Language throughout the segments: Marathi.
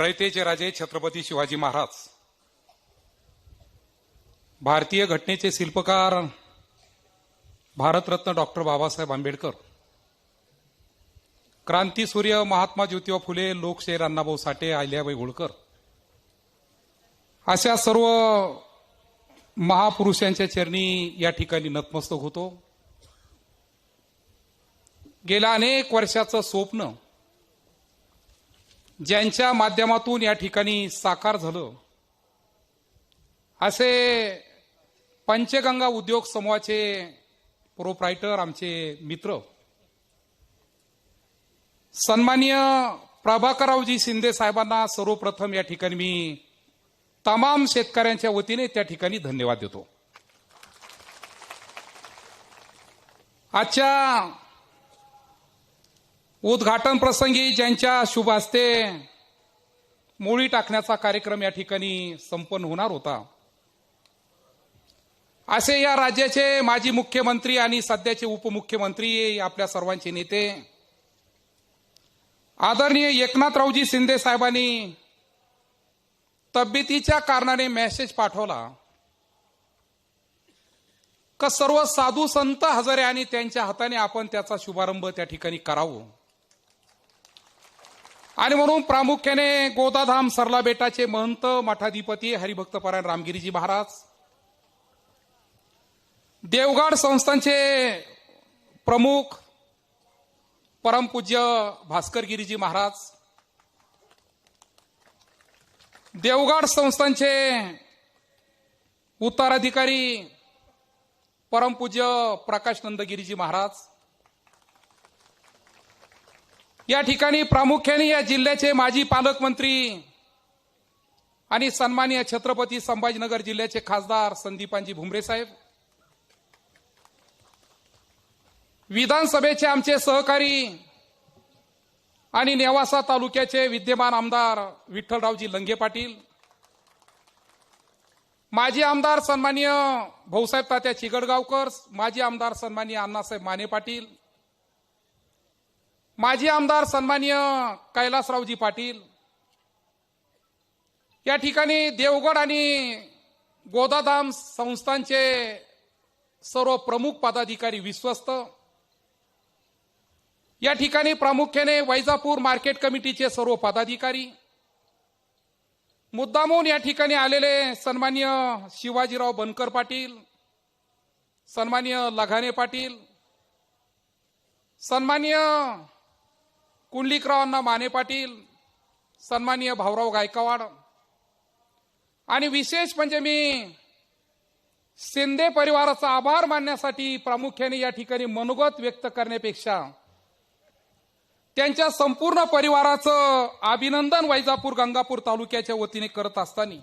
रयतेचे राजे छत्रपती शिवाजी महाराज. भारतीय घटनेचे शिल्पकार भारतरत्न डॉक्टर बाबासाहेब आंबेडकर. क्रांतीसूर्य महात्मा ज्योतिबा फुले लोकशाहीर अण्णाभाऊ साठे अहिल्याबाई होळकर. अशा सर्व महापुरुषांच्या चरणी या ठिकाणी नतमस्तक होतो. गेल्या अनेक वर्षाचं स्वप्न ज्यांच्या माध्यमातून या ठिकाणी साकार झालं. असे पंचगंगा उद्योग समूहाचे प्रोप्रायटर आमचे मित्र. सन्माननीय प्रभाकररावजी शिंदे साहेबांना सर्वप्रथम या ठिकाणी मी तमाम शेतकऱ्यांच्या वतीने त्या ठिकाणी धन्यवाद देतो. आजच्या उद्घाटन प्रसंगी ज्यांच्या शुभ हस्ते मोळी टाकण्याचा कार्यक्रम या ठिकाणी संपन्न होणार होता. असे या राज्याचे माजी मुख्यमंत्री आणि सध्याचे उपमुख्यमंत्री आपल्या सर्वांचे नेते आदरणीय एकनाथरावजी शिंदे साहेबांनी तब्येतीच्या कारणाने मेसेज पाठवला. का सर्व साधू संत हजरे आणि त्यांच्या हाताने आपण त्याचा शुभारंभ त्या ठिकाणी करावं? आणि म्हणून प्रामुख्याने गोदाधाम सरला बेटाचे महंत मठाधिपती हरिभक्तपरायण रामगिरीजी महाराज देवगड संस्थांचे प्रमुख परमपूज्य भास्करगिरीजी महाराज देवगड संस्थांचे उत्तराधिकारी परमपूज्य प्रकाश नंदगिरीजी महाराज या ठिकाणी प्रामुख्याने या जिल्ह्याचे माजी पालकमंत्री आणि सन्माननीय छत्रपती संभाजीनगर जिल्ह्याचे खासदार संदीपांजी भुमरे साहेब विधानसभेचे आमचे सहकारी आणि नेवासा तालुक्याचे विद्यमान आमदार विठ्ठलरावजी लंगे पाटील माजी आमदार सन्माननीय भाऊसाहेब तात्या चिगडगावकर माजी आमदार सन्माननीय अण्णासाहेब माने पाटील माजी आमदार सन्माननीय कैलासरावजी पाटील. या ठिकाणी देवगड आणि गोदाधाम संस्थांचे सर्व प्रमुख पदाधिकारी विश्वस्त. या ठिकाणी प्रामुख्याने वैजापूर मार्केट कमिटीचे सर्व पदाधिकारी. मुद्दामून या ठिकाणी आलेले सन्माननीय शिवाजीराव बनकर पाटील सन्माननीय लघाने पाटील सन्माननीय कुंडलिकरावांना माने पाटील सन्माननीय भाऊराव गायकवाड. आणि विशेष म्हणजे मी शिंदे परिवाराचा आभार मानण्यासाठी प्रामुख्याने या ठिकाणी मनोगत व्यक्त करण्यापेक्षा त्यांच्या संपूर्ण परिवाराचं अभिनंदन वैजापूर गंगापूर तालुक्याच्या वतीने करत असताना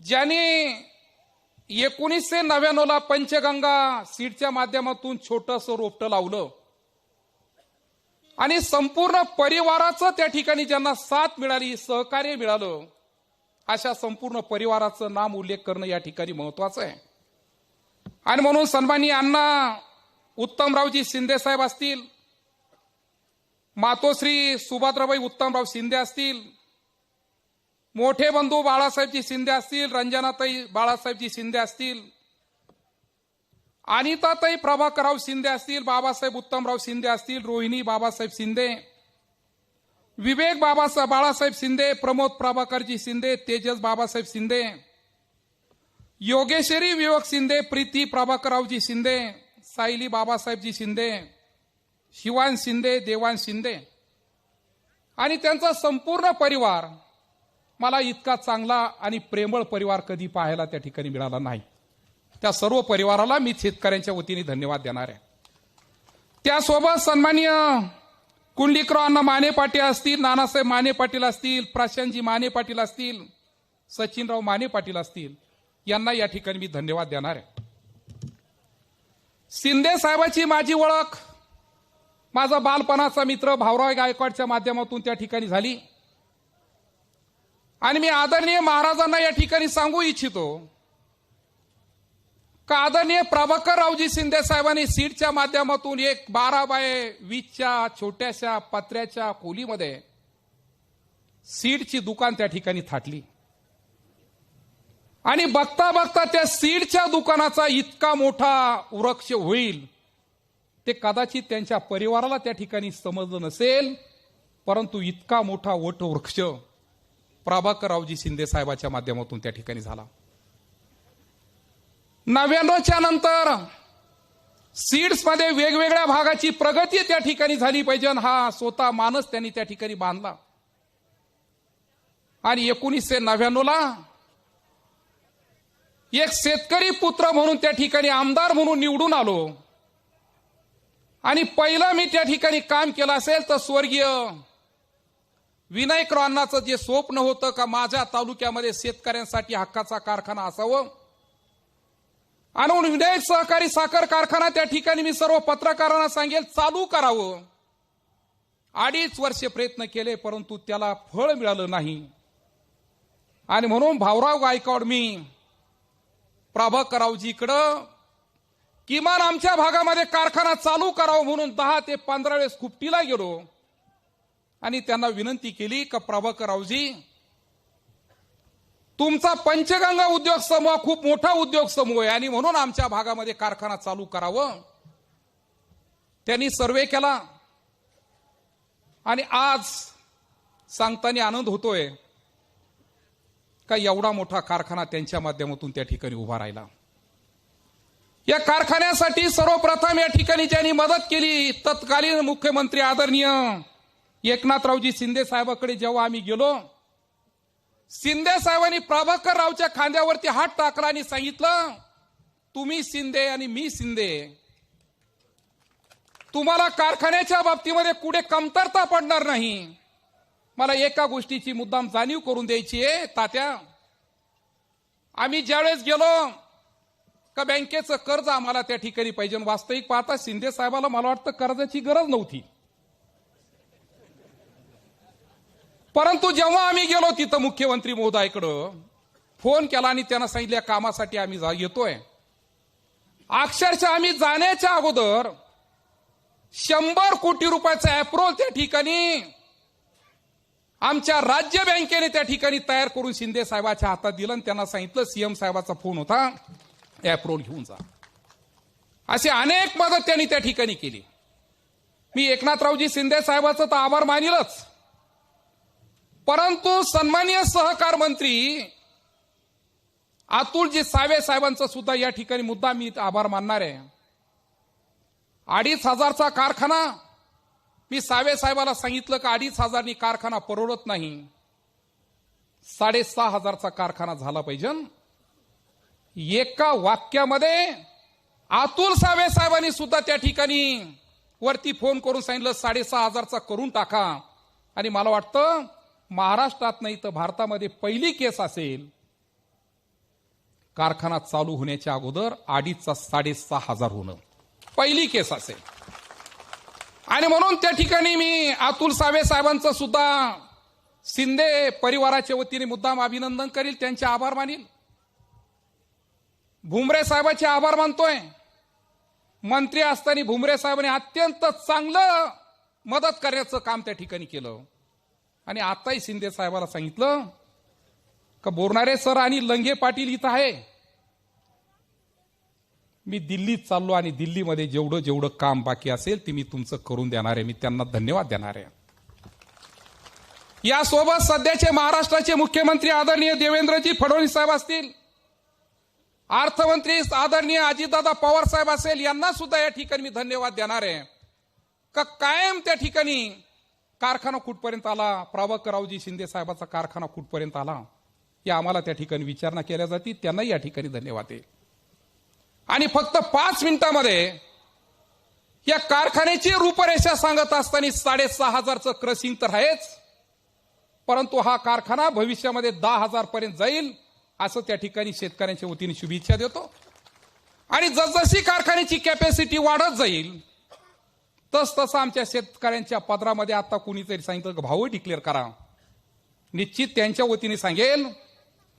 ज्यांनी एकोणीसशे नव्याण्णवला पंचगंगा सीटच्या माध्यमातून छोटस रोपटं लावलं. आणि संपूर्ण परिवाराचं त्या ठिकाणी ज्यांना साथ मिळाली सहकार्य मिळालं अशा संपूर्ण परिवाराचं नाम उल्लेख करणं या ठिकाणी महत्वाचं आहे. आणि म्हणून सन्मानी अण्णा उत्तमरावजी शिंदे साहेब असतील मातोश्री सुभाद्राबाई उत्तमराव शिंदे असतील मोठे बंधू बाळासाहेबजी शिंदे असतील रंजनाताई बाळासाहेबजी शिंदे असतील अनिताताई प्रभाकरराव शिंदे असतील बाबासाहेब उत्तमराव शिंदे असतील रोहिणी बाबासाहेब शिंदे विवेक बाबासाहेब बाळासाहेब शिंदे प्रमोद प्रभाकरजी शिंदे तेजस बाबासाहेब शिंदे योगेश्वरी विवेक शिंदे प्रीती प्रभाकररावजी शिंदे सायली बाबासाहेबजी शिंदे शिवान शिंदे देवान शिंदे. आणि त्यांचा संपूर्ण परिवार मला इतका चांगला आणि प्रेमळ परिवार कधी पाहायला त्या ठिकाणी मिळाला नाही. त्या सर्व परिवाराला मी शेतकऱ्यांच्या वतीने धन्यवाद देणार आहे. त्यासोबत सन्माननीय अण्णा माने पाटील असतील नानासाहेब माने पाटील असतील प्राशांतजी माने पाटील असतील सचिनराव माने पाटील असतील यांना या ठिकाणी मी धन्यवाद देणार आहे. शिंदे साहेबाची माझी ओळख माझा बालपणाचा मित्र भाऊराव गायकवाडच्या माध्यमातून त्या ठिकाणी झाली. आणि मी आदरणीय महाराजांना या ठिकाणी सांगू इच्छितो आदरणीय प्रभाकररावजी शिंदे साहेबांनी सीटच्या माध्यमातून एक बारा बाय वीसच्या छोट्याशा पत्र्याच्या खोलीमध्ये सीडची दुकान त्या ठिकाणी थाटली. आणि बघता बघता त्या सीडच्या दुकानाचा इतका मोठा वृक्ष होईल ते कदाचित त्यांच्या परिवाराला त्या ठिकाणी समजलं नसेल परंतु इतका मोठा वट वृक्ष प्रभाकररावजी शिंदे साहेबाच्या माध्यमातून त्या ठिकाणी झाला. नव्याण्णवच्या नंतर सीड्समध्ये वेगवेगळ्या भागाची प्रगती त्या ठिकाणी झाली पाहिजे हा स्वतः मानस त्यांनी त्या ठिकाणी बांधला. आणि एकोणीसशे नव्याण्णवला एक शेतकरी पुत्र म्हणून त्या ठिकाणी आमदार म्हणून निवडून आलो. आणि पहिलं मी त्या ठिकाणी काम केलं असेल तर स्वर्गीय विनायक जे स्वप्न होतं का माझ्या तालुक्यामध्ये शेतकऱ्यांसाठी हक्काचा कारखाना असावं आणि म्हणून विनायक सहकारी साखर कारखाना त्या ठिकाणी मी सर्व पत्रकारांना सांगेल चालू करावं. अडीच वर्षे प्रयत्न केले परंतु त्याला फळ मिळालं नाही. आणि म्हणून भाऊराव गायकवाड मी प्रभाकरावजीकडं किमान आमच्या भागामध्ये कारखाना चालू करावा म्हणून दहा ते पंधरा वेळेस खुपटीला गेलो. आणि त्यांना विनंती केली का प्रभाकरावजी तुमचा पंचगंगा उद्योग समूह खूप मोठा उद्योग समूह आहे. आणि म्हणून आमच्या भागामध्ये कारखाना चालू करावं. त्यांनी सर्वे केला. आणि आज सांगताना आनंद होतोय का एवढा मोठा कारखाना त्यांच्या माध्यमातून त्या ठिकाणी उभा राहिला. या कारखान्यासाठी सर्वप्रथम या ठिकाणी ज्यांनी मदत केली तत्कालीन मुख्यमंत्री आदरणीय एकनाथरावजी शिंदे साहेबाकडे जेव्हा आम्ही गेलो शिंदे साहेबांनी प्रभाकर रावच्या खांद्यावरती हात टाकला आणि सांगितलं तुम्ही शिंदे आणि मी शिंदे. तुम्हाला कारखान्याच्या बाबतीमध्ये कुठे कमतरता पडणार नाही. मला एका गोष्टीची मुद्दाम जाणीव करून द्यायची आहे तात्या. आम्ही ज्यावेळेस गेलो का बँकेचं कर्ज आम्हाला त्या ठिकाणी पाहिजे. वास्तविक पाहता शिंदे साहेबाला मला वाटतं कर्जाची गरज नव्हती. परंतु जेव्हा आम्ही गेलो तिथं मुख्यमंत्री महोदयाकडं फोन केला आणि त्यांना सांगितल्या कामासाठी आम्ही जा येतोय. अक्षरशः आम्ही जाण्याच्या अगोदर शंभर कोटी रुपयाचा अप्रोल त्या ठिकाणी आमच्या राज्य बँकेने त्या ठिकाणी तयार करून शिंदे साहेबाच्या हातात दिलं आणि त्यांना सांगितलं सीएम साहेबाचा फोन होता अप्रोल घेऊन जा. अशी अनेक मदत त्यांनी त्या ठिकाणी केली. मी एकनाथरावजी शिंदे साहेबाचं तर आभार मानिलच. परंतु सन्मान्य सहकार मंत्री अतुलजी सावे साहेबांचा सुद्धा या ठिकाणी मुद्दा मी आभार मानणार आहे. अडीच हजारचा कारखाना मी सावे साहेबाला सांगितलं का अडीच हजारनी कारखाना परवडत नाही. साडेसहा हजारचा कारखाना झाला पाहिजे. एका वाक्यामध्ये अतुल सावे साहेबांनी सुद्धा त्या ठिकाणी वरती फोन करून सांगितलं साडेसहा हजारचा करून टाका. आणि मला वाटतं महाराष्ट्रात नाही तर भारतामध्ये पहिली केस असेल कारखाना चालू होण्याच्या अगोदर अडीचचा साडेसहा हजार होणं. पहिली केस असेल. आणि म्हणून त्या ठिकाणी मी अतुल सावे साहेबांचं सुद्धा शिंदे परिवाराच्या वतीने मुद्दाम अभिनंदन करील त्यांचे आभार मानील. भुमरे साहेबांचे आभार मानतोय. मंत्री असताना भुमरे साहेबांनी अत्यंत चांगलं मदत करण्याचं काम त्या ठिकाणी केलं. आणि आताही शिंदे साहेबाला सांगितलं का बोरणारे सर आणि लंगे पाटील इथं आहे. मी दिल्लीत चाललो आणि दिल्लीमध्ये जेवढं जेवढं काम बाकी असेल ते मी तुमचं करून देणार आहे. मी त्यांना धन्यवाद देणार आहे. यासोबत सध्याचे महाराष्ट्राचे मुख्यमंत्री आदरणीय देवेंद्रजी फडणवीस साहेब असतील. अर्थमंत्री आदरणीय अजितदादा पवार साहेब असेल यांना सुद्धा या ठिकाणी मी धन्यवाद देणार आहे. का कायम त्या ठिकाणी कारखाना कुठपर्यंत आला? प्रभाकररावजी शिंदे साहेबाचा कारखाना कुठपर्यंत आला? या आम्हाला त्या ठिकाणी विचारणा केल्या जाते त्यांनाही या ठिकाणी धन्यवाद आहे. आणि फक्त पाच मिनिटामध्ये या कारखान्याची रूपरेषा सांगत असताना साडेसहा हजारचं क्रसिंग तर आहेच. परंतु हा कारखाना भविष्यामध्ये दहा हजार पर्यंत जाईल असं त्या ठिकाणी शेतकऱ्यांच्या वतीने शुभेच्छा देतो. आणि जसजशी कारखान्याची कॅपॅसिटी वाढत जाईल तस तसं आमच्या शेतकऱ्यांच्या पदरामध्ये आता कुणीतरी सांगितलं की भाव डिक्लेअर करा. निश्चित त्यांच्या वतीने सांगेल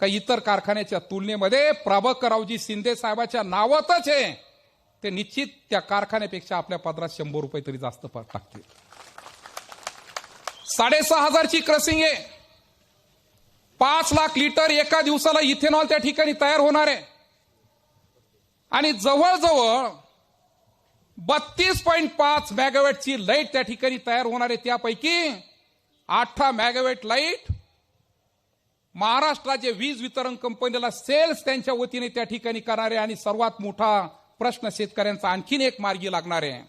का इतर कारखान्याच्या तुलनेमध्ये प्रभाकररावजी शिंदे साहेबाच्या नावातच आहे ते निश्चित त्या कारखान्यापेक्षा आपल्या पदरात शंभर रुपये तरी जास्त टाकतील. साडेसहा हजारची क्रसिंग आहे. पाच लाख लिटर एका दिवसाला इथेनॉल त्या ठिकाणी तयार होणार आहे. आणि जवळजवळ बत्तीस पॉईंट पाच मॅगावेटची लाइट त्या ठिकाणी तयार होणार आहे. त्यापैकी अठरा मॅगावेट लाइट महाराष्ट्राचे वीज वितरण कंपनीला सेल्स त्यांच्या वतीने त्या ठिकाणी करणारे आणि सर्वात मोठा प्रश्न शेतकऱ्यांचा आणखीन एक मार्गी लागणार आहे.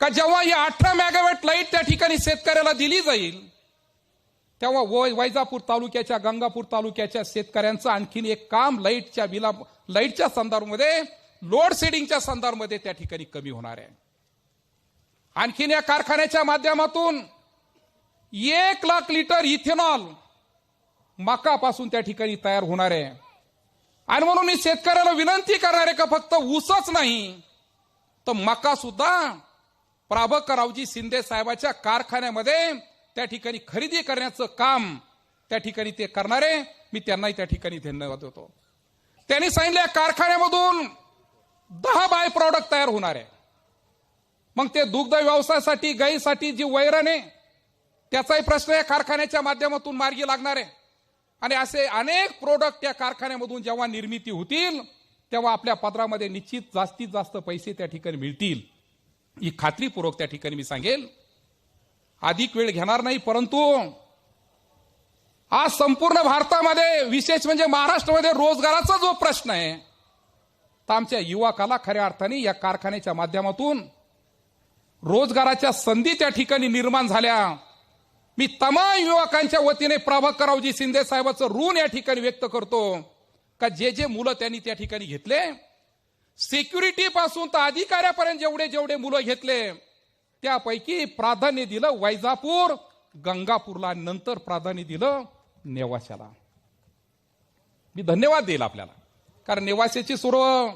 का जेव्हा ही अठरा मेगावॅट लाइट त्या ठिकाणी शेतकऱ्याला दिली जाईल तेव्हा वैजापूर तालुक्याच्या गंगापूर तालुक्याच्या शेतकऱ्यांचं आणखीन एक काम लाईटच्या बिला लाईटच्या संदर्भामध्ये लोड शेडिंगच्या संदर्भामध्ये त्या ठिकाणी कमी होणार आहे. आणखीन या कारखान्याच्या माध्यमातून एक लाख लिटर इथेनॉल मकापासून त्या ठिकाणी तयार होणार आहे. आणि म्हणून मी शेतकऱ्याला विनंती करणार आहे का फक्त ऊसच नाही तर मका सुद्धा प्राभकरावजी शिंदे साहेबाच्या कारखान्यामध्ये त्या ठिकाणी खरेदी करण्याचं काम त्या ठिकाणी ते करणारे. मी त्यांनाही त्या ठिकाणी धन्यवाद देतो. त्यांनी सांगितलं या कारखान्यामधून दहा बाय प्रॉडक्ट तयार होणार आहे. मग ते दुग्ध व्यवसायासाठी गाईसाठी जी वैरण आहे त्याचाही प्रश्न या कारखान्याच्या माध्यमातून मार्गी लागणार आहे. आणि असे अनेक प्रोडक्ट या कारखान्यामधून जेव्हा निर्मिती होतील तेव्हा आपल्या पदरामध्ये निश्चित जास्तीत जास्त पैसे त्या ठिकाणी मिळतील. ही खात्रीपूर्वक त्या ठिकाणी मी सांगेल. अधिक वेळ घेणार नाही परंतु आज संपूर्ण भारतामध्ये विशेष म्हणजे महाराष्ट्रामध्ये रोजगाराचा जो प्रश्न आहे तर आमच्या युवकाला खऱ्या अर्थाने या कारखान्याच्या माध्यमातून रोजगाराच्या संधी त्या ठिकाणी निर्माण झाल्या. मी तमाम युवकांच्या वतीने प्रभाकररावजी शिंदे साहेबाचं ऋण या ठिकाणी व्यक्त करतो. का जे जे मुलं त्यांनी त्या ठिकाणी घेतले सिक्युरिटी पासून तर अधिकाऱ्यापर्यंत जेवढे जेवढे मुलं घेतले त्यापैकी प्राधान्य दिलं वैजापूर गंगापूरला नंतर प्राधान्य दिलं नेवाशाला. मी धन्यवाद देईल आपल्याला. कारण नेवाशाची सर्व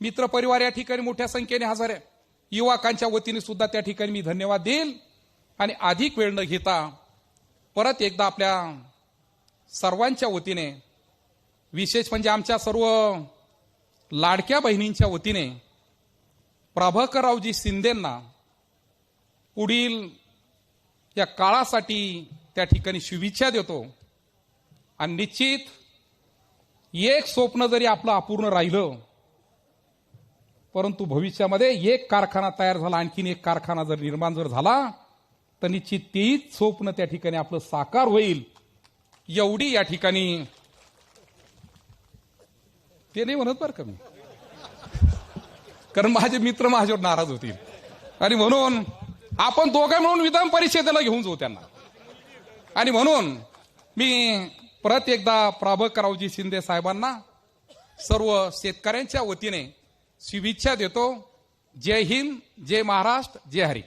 मित्रपरिवार या ठिकाणी मोठ्या संख्येने हजर आहे. युवकांच्या वतीने सुद्धा त्या ठिकाणी मी धन्यवाद देईल. आणि अधिक वेळ न घेता परत एकदा आपल्या सर्वांच्या वतीने विशेष म्हणजे आमच्या सर्व लाडक्या बहिणींच्या वतीने प्रभाकररावजी शिंदेंना पुढील या काळासाठी त्या ठिकाणी शुभेच्छा देतो. आणि निश्चित एक स्वप्न जरी आपलं अपूर्ण राहिलं परंतु भविष्यामध्ये एक कारखाना तयार झाला आणखीन एक कारखाना जर निर्माण जर झाला तर निश्चित तेच स्वप्न त्या ठिकाणी आपलं साकार होईल. एवढी या ठिकाणी ते नाही म्हणत बरं का मी. कारण माझे मित्र माझ्यावर नाराज होतील. आणि म्हणून आपण दोघं मिळून विधान परिषदेला घेऊन जाऊ त्यांना. आणि म्हणून मी परत एकदा प्राभकरावजी शिंदे साहेबांना सर्व शेतकऱ्यांच्या वतीने शुभेच्छा देतो. जय हिंद जय महाराष्ट्र जय हरी.